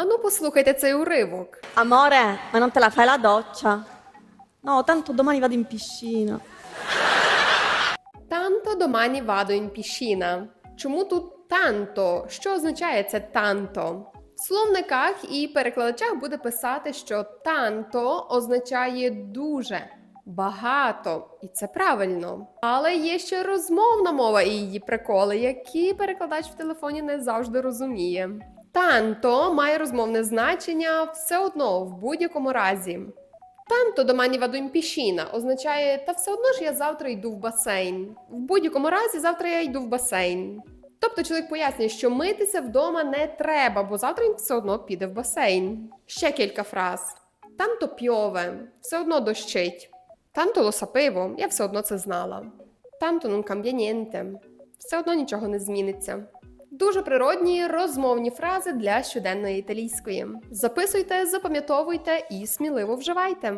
Ану, послухайте цей уривок. Amore, ma non te la fai la doccia? No, tanto domani vado in piscina. Танто домані вадо ін пішіна. Чому тут танто? Що означає це танто? В словниках і перекладачах буде писати, що танто означає дуже. Багато, і це правильно. Але є ще розмовна мова і її приколи, які перекладач в телефоні не завжди розуміє. Танто має розмовне значення все одно в будь-якому разі. Танто домані вадум пішіна означає, та все одно ж я завтра йду в басейн. В будь-якому разі завтра я йду в басейн. Тобто чоловік пояснює, що митися вдома не треба, бо завтра він все одно піде в басейн. Ще кілька фраз: танто пьове, все одно дощить. Танто ло сапиво, я все одно це знала. Танто non cambia все одно нічого не зміниться. Дуже природні розмовні фрази для щоденної італійської. Записуйте, запам'ятовуйте і сміливо вживайте.